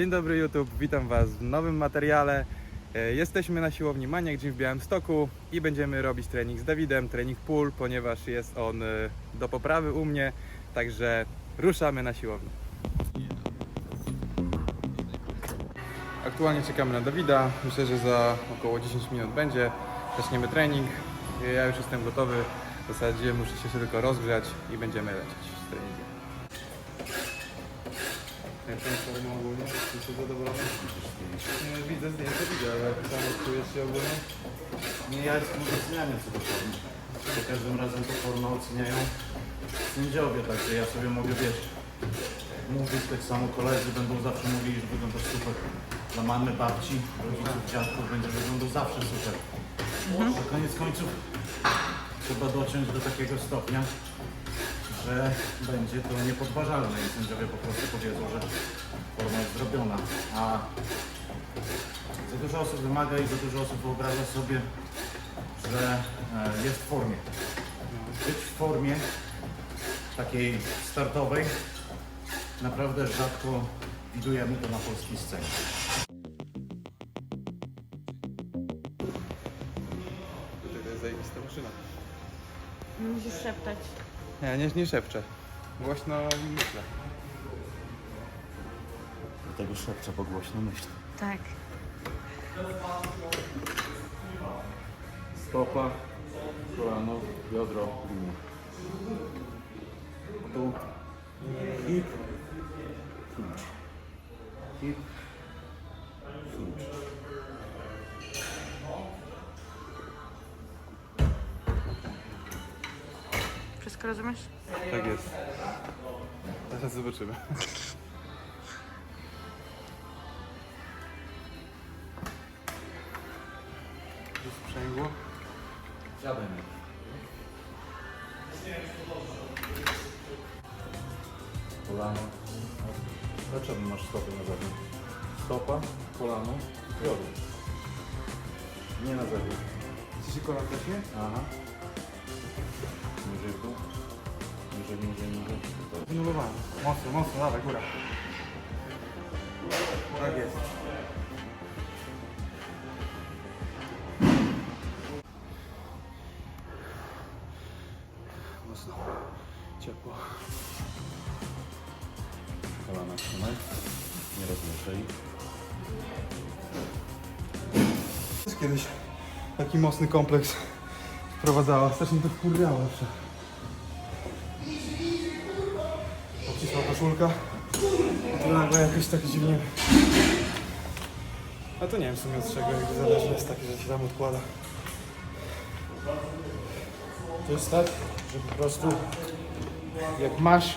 Dzień dobry YouTube, witam Was w nowym materiale. E, Jesteśmy na siłowni Maniak Gym w Białymstoku i będziemy robić trening z Dawidem, trening pull, ponieważ jest on e, do poprawy u mnie, także ruszamy na siłownię. Aktualnie czekamy na Dawida, myślę, że za około 10 minut będzie. Zaczniemy trening, E, ja już jestem gotowy, w zasadzie muszę się tylko rozgrzać i będziemy lecieć Jak ten formą ogólnie? Jesteś zadowolony? Nie widzę zdjęcia, widzę, ale tam czujesz się ogólnie? Nie ja jestem oceniany co do formy. Za każdym razem to formę oceniają sędziowie, także ja sobie mogę wiesz, mówić tak samo koledzy będą zawsze mówili, że wyglądasz super. Dla mamy, babci, rodziców, dziadków będzie wyglądał zawsze super. Na koniec końców trzeba dociąć do takiego stopnia, że będzie to niepodważalne i sędziowie po prostu powiedzą, że forma jest zrobiona. A za dużo osób wymaga i za dużo osób wyobraża sobie, że e, jest w formie. Być w formie takiej startowej naprawdę rzadko widujemy to na polskiej scenie. Tutaj to jest zajebista maszyna. Musisz szeptać. Nie, nie, nie szepczę. Głośno myślę. Dlatego szepczę, bo głośno myślę. Tak. Stopa, kolano, biodro, linia. Tu hip, hinge. Hip, zobaczymy. Już sprzęgło. Mi. Kolano. Dlaczego masz stopy na zewnątrz? Stopa, kolano, biodro. Nie na zewnątrz. Chce się kolan też nie? Aha. Niżej, niżej, niżej. Wynulowany. Mocno, mocno, dawaj, góra. Tak jest. Mocno. Ciepło. Kolana trzymaj. Nie rozmieszaj. Też kiedyś taki mocny kompleks wprowadzała. Strasznie to wkurwiało zawsze. Koszulka. To nagle jakoś tak dziwnie. A to nie wiem w sumie od czego, jakby zależy jest takie, że się tam odkłada. To jest tak, że po prostu jak masz,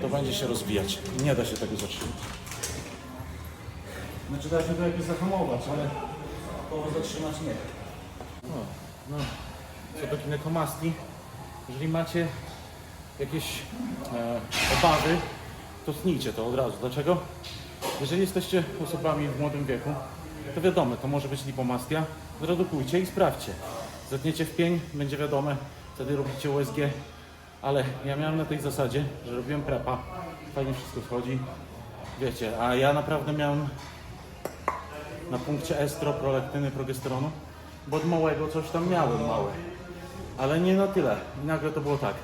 to będzie się rozwijać. Nie da się tego zatrzymać. Znaczy da się to jakoś zahamować, ale to zatrzymać nie. No, no. Co do ginekomastii, jeżeli macie jakieś e, obawy, to tnijcie to od razu. Dlaczego? Jeżeli jesteście osobami w młodym wieku, to wiadomo, to może być lipomastia, zredukujcie i sprawdźcie. Zetniecie w pień, będzie wiadome, wtedy robicie USG, ale ja miałem na tej zasadzie, że robiłem prepa, fajnie wszystko wchodzi, wiecie, a ja naprawdę miałem na punkcie estro, prolektyny, progesteronu, bo od małego coś tam miałem małe, ale nie na tyle. I nagle to było tak,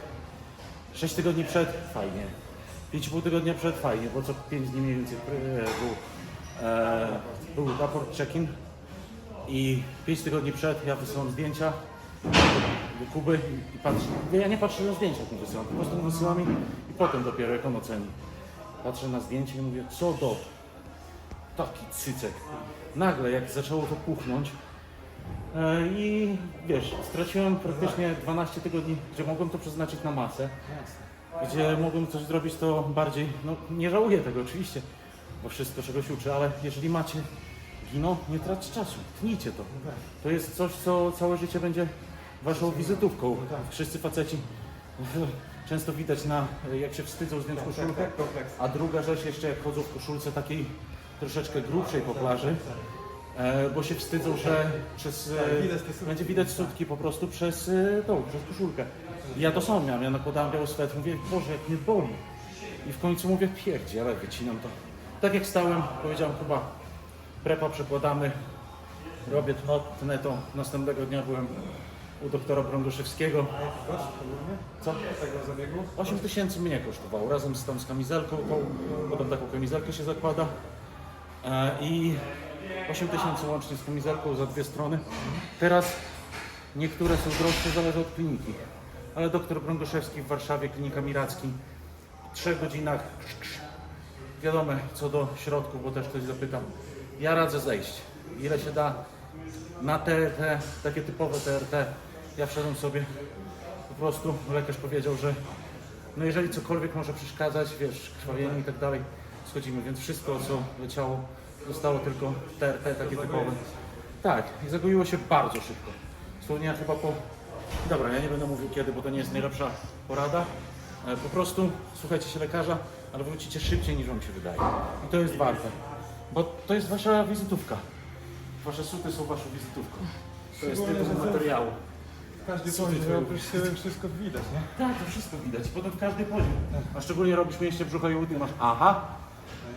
6 tygodni przed, fajnie, 5,5 tygodnia przed, fajnie, bo co 5 dni mniej więcej e, był, e, był raport check-in i 5 tygodni przed ja wysyłam zdjęcia do Kuby i patrzę. Ja nie patrzę na zdjęcia, jak wysyłam, po prostu wysyłam i, i potem dopiero jak on oceni. Patrzę na zdjęcie i mówię, co do taki cycek. Nagle jak zaczęło to puchnąć i wiesz, straciłem praktycznie 12 tygodni, gdzie mogłem to przeznaczyć na masę, gdzie mogłem coś zrobić to bardziej, no nie żałuję tego oczywiście, bo wszystko czegoś uczy, ale jeżeli macie gino, nie traćcie czasu, tnijcie to. To jest coś, co całe życie będzie waszą wizytówką. Wszyscy faceci często widać na, jak się wstydzą zdjąć koszulkę, a druga rzecz jeszcze jak chodzą w koszulce takiej troszeczkę grubszej po plaży, e, bo się wstydzą, że przez, e, sutki. będzie widać sutki po prostu przez e, tą, przez koszulkę. Ja to samo miałem, ja nakładałem biały swet, mówię, Boże, jak mnie boli. I w końcu mówię, pierdzie, ale wycinam to. Tak jak stałem, powiedziałem chyba prepa przekładamy, robię to, tneto. Następnego dnia byłem u doktora Brąduszewskiego. Co? Tego zabiegu? 8 tysięcy mnie kosztowało, razem z, tam z kamizelką, tą, potem taką kamizelkę się zakłada e, i 8 tysięcy łącznie z kamizelką za dwie strony. Teraz niektóre są droższe, zależy od kliniki, ale doktor Brąduszewski w Warszawie, klinika Miracki, w 3 godzinach, krz, krz. wiadomo co do środków, bo też ktoś zapytam, ja radzę zejść, ile się da na TRT, takie typowe TRT, ja wszedłem sobie po prostu lekarz powiedział, że no jeżeli cokolwiek może przeszkadzać, wiesz, krwawienie i tak dalej, schodzimy, więc wszystko co leciało zostało tylko TRT takie typowe. Tak, i zagoiło się bardzo szybko. Dosłownie ja chyba po... Dobra, ja nie będę mówił kiedy, bo to nie jest najlepsza porada. E, Po prostu słuchajcie się lekarza, ale wrócicie szybciej niż wam się wydaje. I to jest warte. Bo to jest wasza wizytówka. Wasze suty są waszą wizytówką. To jest tytuł materiału. Każdy że robisz? wszystko widać, nie? Tak, to wszystko widać. Potem w każdej pozie. A szczególnie robisz mięśnie brzucha i łydki, masz aha,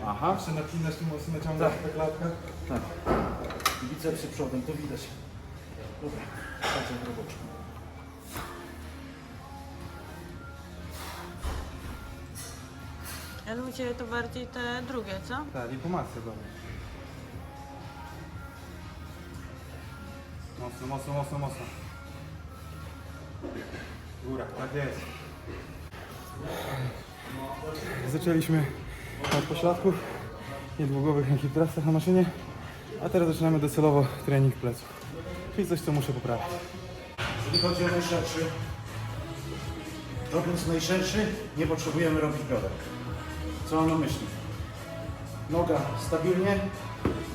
aha, Zawsze napinasz tu mocno naciągasz Tak. tak. klatka. tak. Bicepsy przodem, to widać. Dobra, patrzę w roboczku. Ale u Ciebie to bardziej te drugie, co? Tak, i po masce dobra. Mocno, mocno, mocno, mocno. Góra, tak jest. Zaczęliśmy od pośladków, niedługowych na trasach na maszynie, a teraz zaczynamy docelowo trening pleców. Czyli coś, co muszę poprawić. Jeżeli chodzi o najszerszy, robiąc najszerszy, nie potrzebujemy robić bioder. Co mam na myśli? Noga stabilnie,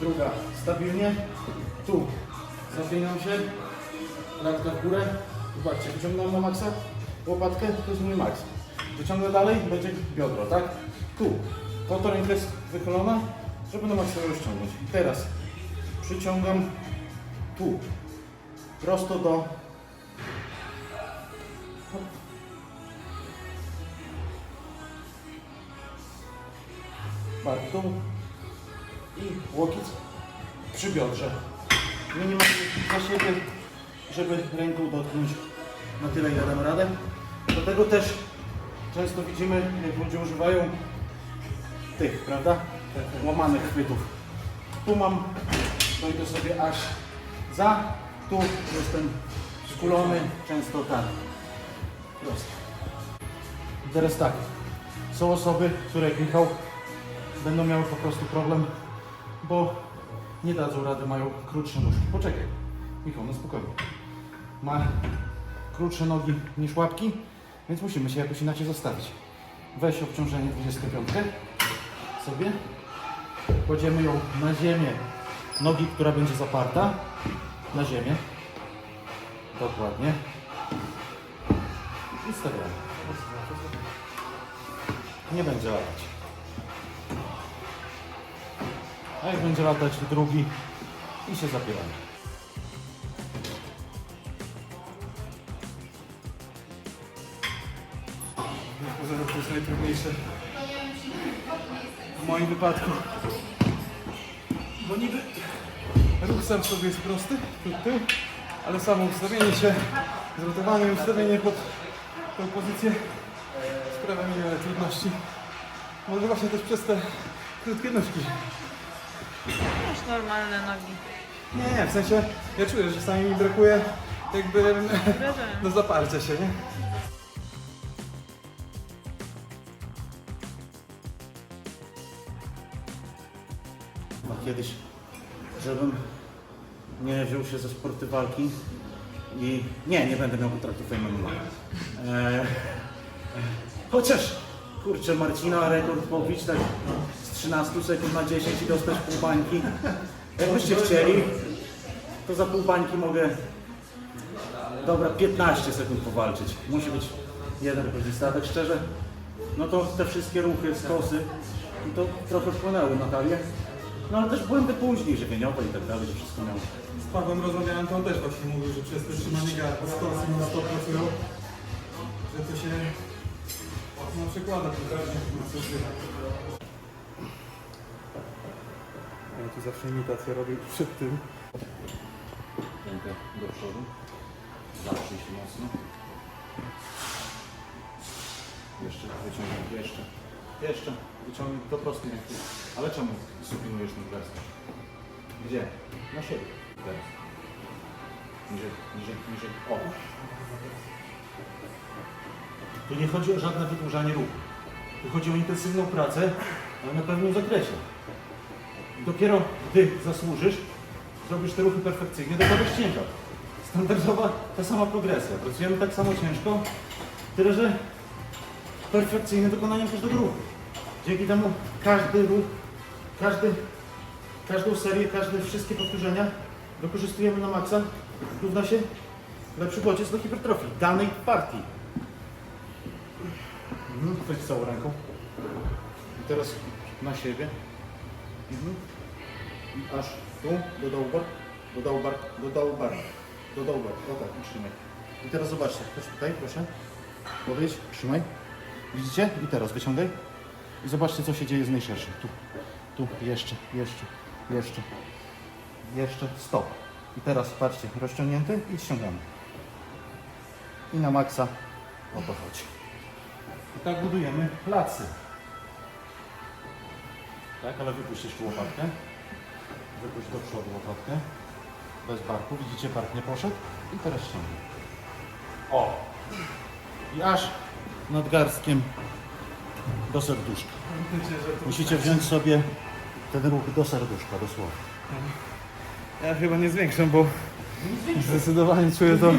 druga stabilnie, tu zapieniam się, klatka w górę, zobaczcie, wyciągnąłem na maksa, łopatkę, to jest mój maks. Wyciągnę dalej, będzie biodro, tak? Tu, po ręka jest wychylona, żeby na maksa rozciągnąć. I teraz przyciągam tu, prosto do bark tu i łokieć przy biodrze. Minimum za siebie, żeby ręką dotknąć na tyle, ile dam radę. Do tego też często widzimy, jak ludzie używają tych, prawda? Łamanych chwytów. Tu mam, dojdę sobie aż za, tu jestem skulony, często tak. Prosto. Teraz tak, są osoby, które jak Michał będą miały po prostu problem, bo nie dadzą rady, mają krótsze nóżki. Poczekaj, Michał, no spokojnie. Ma krótsze nogi niż łapki, więc musimy się jakoś inaczej zostawić. Weź obciążenie 25 sobie, kładziemy ją na ziemię, nogi, która będzie zaparta, na ziemię, dokładnie i stawiamy. Nie będzie latać. A jak będzie latać drugi i się zapieramy. Pozorom to jest najtrudniejsze moim wypadku. Bo niby ruch sam w sobie jest prosty, tył, ale samo ustawienie się, zrotowanie i ustawienie pod tą pozycję sprawia mi wiele trudności. Może właśnie też przez te krótkie nóżki. Masz normalne nogi. Nie, nie, w sensie ja czuję, że czasami mi brakuje jakby do zaparcia się, nie? Się ze sporty walki i nie, nie będę miał kontraktu Fame MMA. Eee, chociaż, kurczę, Marcina rekord pobić tak z 13 sekund na 10 i dostać pół bańki. Jakbyście chcieli, to za pół bańki mogę, dobra, 15 sekund powalczyć. Musi być jeden rekordzista, tak szczerze, no to te wszystkie ruchy, skosy, to trochę wpłynęły na talię. No ale też błędy później, żywieniowe i tak dalej, że wszystko miało. Z Pawłem rozmawiałem, to on też właśnie mówił, że przez te trzymanie garba, stosy na stop pracują, że to się no, przekłada pokaźnie na coś. Ja tu zawsze imitację robię przed tym. Rękę do przodu. Zaprzyj się mocno. Jeszcze, wyciągnij, jeszcze. Jeszcze, wyciągnij do prostej ręki. Ale czemu supinujesz gest? Gdzie? Na siebie. Teraz. Niżej, niżej, niżej. O! Tu nie chodzi o żadne wydłużanie ruchu. Tu chodzi o intensywną pracę, ale na pewnym zakresie. Dopiero gdy zasłużysz, zrobisz te ruchy perfekcyjnie, dokładasz ciężar. Standardowa ta sama progresja. Pracujemy tak samo ciężko, tyle że perfekcyjne wykonaniem każdego ruchu. Dzięki temu każdy ruch, każdy, każdą serię, każde wszystkie powtórzenia wykorzystujemy na maksa, równa się lepszy bodziec do hipertrofii danej partii. Mhm, Weź całą ręką. I teraz na siebie. Mhm. I aż tu, do dołu bark, do dołu bark, do dołu bark, do dołu bark. O tak, utrzymaj. I teraz zobaczcie, chodź tutaj, proszę. Podejdź, trzymaj. Widzicie? I teraz wyciągaj. I zobaczcie, co się dzieje z najszerszym. Tu, tu, jeszcze, jeszcze, jeszcze, jeszcze, stop. I teraz patrzcie, rozciągnięty i ściągamy. I na maksa o to chodzi. I tak budujemy lacy. Tak, ale wypuść jeszcze łopatkę. Wypuść do przodu łopatkę. Bez barku. Widzicie, bark nie poszedł. I teraz ściągnę. O! I aż nad garstkiem do serduszka. Musicie wziąć sobie ten ruch do serduszka, dosłownie. Ja chyba nie zwiększam, bo zdecydowanie czuję to.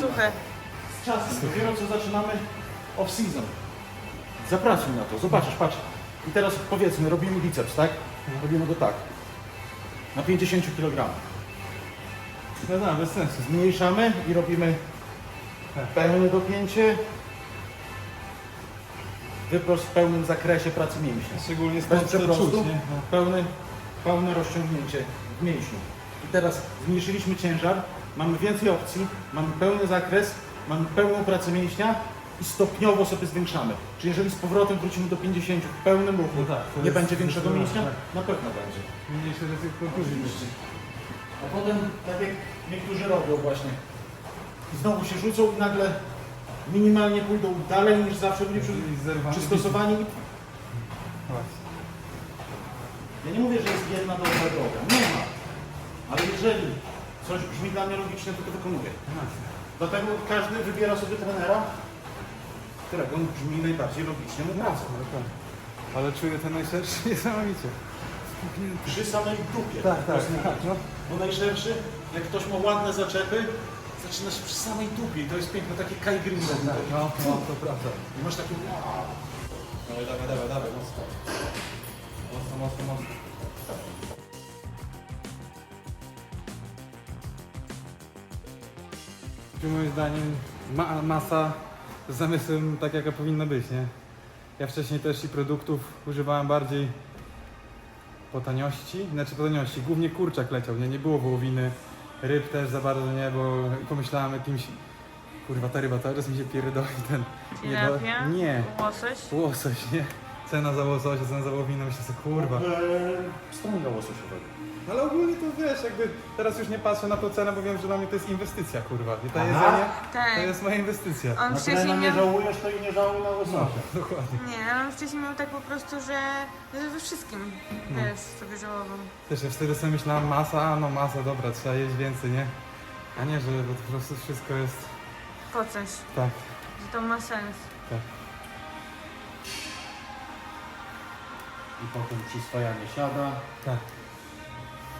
Suche. Z czasem, dopiero co zaczynamy off-season. Zapracuj na to, zobaczysz, patrz. I teraz powiedzmy, robimy biceps, tak? Robimy go tak. Na 50 kg. No tak, bez sensu. Zmniejszamy i robimy Tak. pełne dopięcie. Wyprost w pełnym zakresie pracy mięśnia. Szczególnie Bez stąd to przeprostu, czuć, nie? pełne, pełne rozciągnięcie w mięśniu. I teraz zmniejszyliśmy ciężar, mamy więcej opcji, mamy pełny zakres, mamy pełną pracę mięśnia i stopniowo sobie zwiększamy. Czyli jeżeli z powrotem wrócimy do 50 w pełnym ruchu, No tak, to nie jest będzie większego zdecydowanie, mięśnia? tak. Na pewno będzie. Mniejsze ryzyko kontuzji. będzie. A potem, tak jak niektórzy robią właśnie, i znowu się rzucą i nagle minimalnie pójdą dalej niż zawsze byli przy, przystosowani. Ja nie mówię, że jest jedna dobra droga. Nie ma. Ale jeżeli coś brzmi dla mnie logiczne, to to wykonuję. Dlatego każdy wybiera sobie trenera, którego brzmi najbardziej logicznie mu pracę. No, tak. Ale czuję ten najszerszy niesamowicie. Przy samej dupie. Tak, tak, tak. No. Bo najszerszy, jak ktoś ma ładne zaczepy, zaczyna się przy samej dupie i to jest piękne, takie Kai Green. No, no, to prawda. I masz takie wow. Dawaj, dawaj, dawaj, dawaj, mocno. Mocno, mocno, mocno. Moim zdaniem ma masa z zamysłem tak jaka powinna być, nie? Ja wcześniej też i produktów używałem bardziej po taniości, znaczy po taniości, głównie kurczak leciał, nie? Nie było wołowiny, ryb też za bardzo nie, bo pomyślałem o jakimś, kurwa ta ryba cały czas mi się pierdoli ten, nie, do- Tilapia? nie, Łosoś? Łosoś, nie? Cena za łososia, cena za wołowinę, myślę sobie, kurwa. Eee, Strąga łososiowego. Ale ogólnie to wiesz, jakby teraz już nie patrzę na tą cenę, bo wiem, że dla mnie to jest inwestycja, kurwa. I to Aha. jedzenie Tak. to jest moja inwestycja. On Na tyle wcześniej nie miał... żałujesz, to i nie żałuj na łososia. Dokładnie. Nie, ale on wcześniej miał tak po prostu, że że we wszystkim, wiesz, sobie żałował. Też ja wtedy sobie myślałem, masa, a no masa, dobra, trzeba jeść więcej, nie? A nie, że bo to po prostu wszystko jest Po coś, tak, że to ma sens. tak. I potem przyswajanie siada, tak.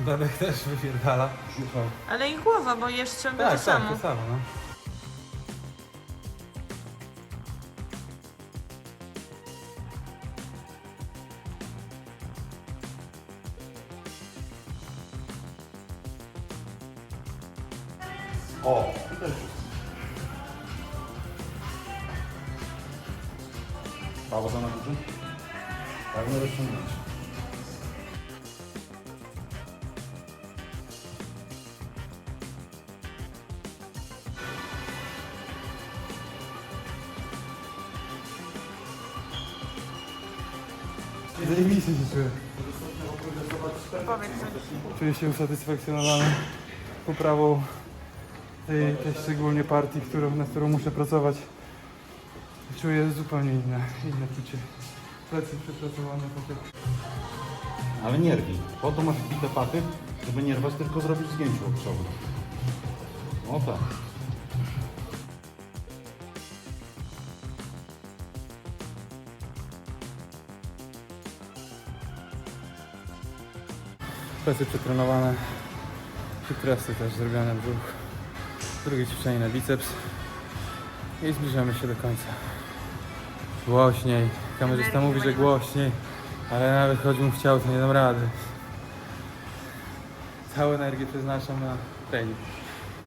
Bebek też wypierdala. Ale i głowa, bo jesz ciągle Tak, to tak, samo. to samo, no. O! I wszystko. Pauza na górze. Pełne rozciągnięcie. Zajebiście się czuję. Czuję się usatysfakcjonowany poprawą tej, tej szczególnie partii, którą, na którą muszę pracować. Czuję zupełnie inne, inne czucie. Plecy przepracowane po tych Ale nie rwij. Po to masz bite pachy, żeby nie rwać, tylko zrobić zdjęcie łokciowe. O tak. Plecy przetrenowane. Hitresy też zrobione brzuch. Drugie ćwiczenie na biceps. I zbliżamy się do końca. Głośniej. Kamerzysta mówi, że głośniej. Ale nawet choć bym chciał, to nie dam rady. Całą energię przeznaczam na trening.